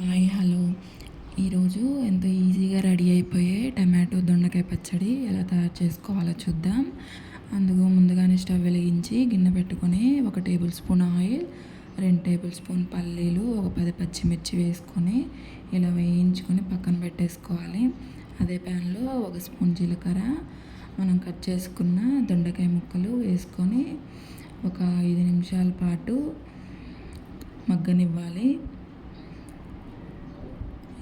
Hi hello. ఈరోజు ఎంతో ఈజీగా రెడీ అయిపోయే టమాటో దొండకాయ పచ్చడి ఎలా తయారు చేసుకోవాలో చూద్దాం. అందుకు ముందుగానే స్టవ్ వెలిగించి గిన్నె పెట్టుకొని ఒక టేబుల్ స్పూన్ ఆయిల్ రెండు టేబుల్ స్పూన్ పల్లీలు ఒక పది పచ్చిమిర్చి వేసుకొని ఇలా వేయించుకొని పక్కన పెట్టేసుకోవాలి. అదే ప్యాన్లో ఒక స్పూన్ జీలకర్ర మనం కట్ చేసుకున్న దొండకాయ ముక్కలు వేసుకొని ఒక ఐదు నిమిషాల పాటు మగ్గనివ్వాలి.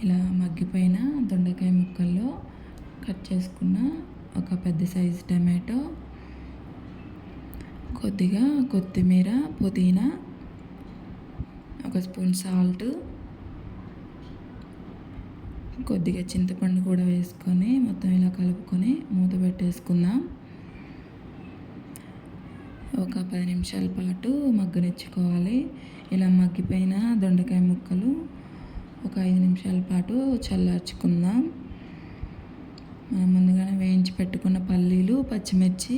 ఇలా మగ్గిపోయిన దొండకాయ ముక్కల్లో కట్ చేసుకున్న ఒక పెద్ద సైజు టమాటో కొద్దిగా కొత్తిమీర పుదీనా ఒక స్పూన్ సాల్ట్ కొద్దిగా చింతపండు కూడా వేసుకొని మొత్తం ఇలా కలుపుకొని మూత పెట్టేసుకుందాం. ఒక పది నిమిషాల పాటు మగ్గనిచ్చుకోవాలి. ఇలా మగ్గిపోయిన దొండకాయ ముక్కలు ఒక ఐదు నిమిషాల పాటు చల్లార్చుకుందాం. మనం ముందుగానే వేయించి పెట్టుకున్న పల్లీలు పచ్చిమిర్చి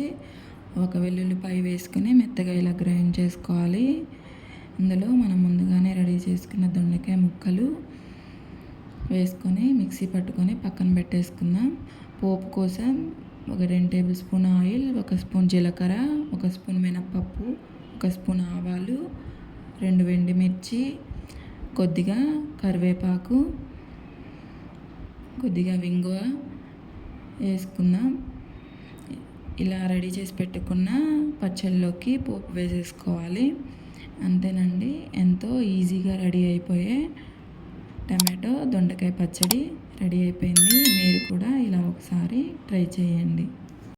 ఒక వెల్లుల్లిపాయ వేసుకుని మెత్తగా ఇలా గ్రైండ్ చేసుకోవాలి. ఇందులో మనం ముందుగానే రెడీ చేసుకున్న దొండకాయ ముక్కలు వేసుకొని మిక్సీ పట్టుకొని పక్కన పెట్టేసుకుందాం. పోపు కోసం ఒక రెండు టేబుల్ స్పూన్ ఆయిల్ ఒక స్పూన్ జీలకర్ర ఒక స్పూన్ మినప్పప్పు ఒక స్పూన్ ఆవాలు రెండు వెండి మిర్చి కొద్దిగా కరివేపాకు కొద్దిగా వింగువ వేసుకుందాం ఇలా రెడీ చేసి పెట్టుకున్న పచ్చళ్ళలోకి పోపు వేసేసుకోవాలి. అంతేనండి. ఎంతో ఈజీగా రెడీ అయిపోయే టమాటో దొండకాయ పచ్చడి రెడీ అయిపోయింది. మీరు కూడా ఇలా ఒకసారి ట్రై చేయండి.